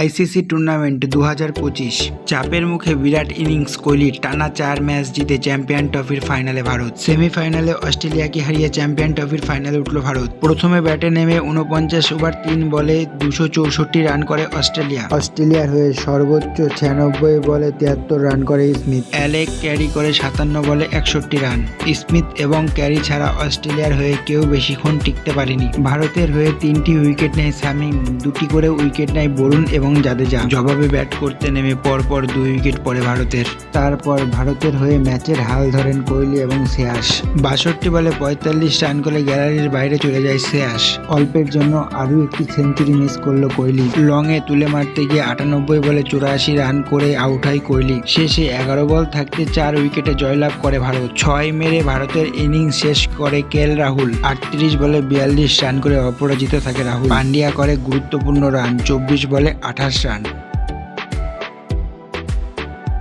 ICC tournament দু হাজার পঁচিশ। চাপের মুখে বিরাট ইনিংস কোহলির টানা চার ম্যাচ জিতে চ্যাম্পিয়ন ট্রফির ফাইনালে ভারত। সেমিফাইনালে অস্ট্রেলিয়াকে হারিয়ে চ্যাম্পিয়ন ট্রফির ফাইনালে উঠল ভারত। প্রথমে ব্যাটে নেমে উনপঞ্চাশ ওভার তিন বলে দুশো চৌষট্টি রান করে অস্ট্রেলিয়া। অস্ট্রেলিয়ার হয়ে সর্বোচ্চ ছিয়ানব্বই বলে তিয়াত্তর রান করে স্মিথ। অ্যালেক ক্যারি করে সাতান্ন বলে একষট্টি রান। স্মিথ এবং ক্যারি ছাড়া অস্ট্রেলিয়ার হয়ে কেউ বেশিক্ষণ টিকতে পারেনি। ভারতের হয়ে তিনটি উইকেট নেয় শামীম দুটি করে উইকেট নেয় বরুণ এবং জাদেজা জবাবে ব্যাট করতে নেমে পরপর দুই উইকেট পড়ে ভারতের। তারপর ভারতের হয়ে ম্যাচের হাল ধরেন কোহলি এবং শ্রেয়াস। বাষট্টি বলে পঁয়তাল্লিশ রান করে গ্যালারির বাইরে চলে যায় শ্রেয়াস। অল্পের জন্য আরও একটি সেঞ্চুরি মিস করল কোহলি। লংয়ে তুলে মারতে গিয়ে আটানব্বই বলে চুরাশি রান করে আউট হয় কোহলি। শেষে এগারো বল থাকতে চার উইকেটে জয়লাভ করে ভারত। ছয় মেরে ভারতের ইনিংস শেষ করে কেএল রাহুল। আটত্রিশ বলে বিয়াল্লিশ রান করে অপরাজিত থাকে রাহুল। পান্ডিয়া করে গুরুত্বপূর্ণ রান। চব্বিশ বলে আঠাশ রান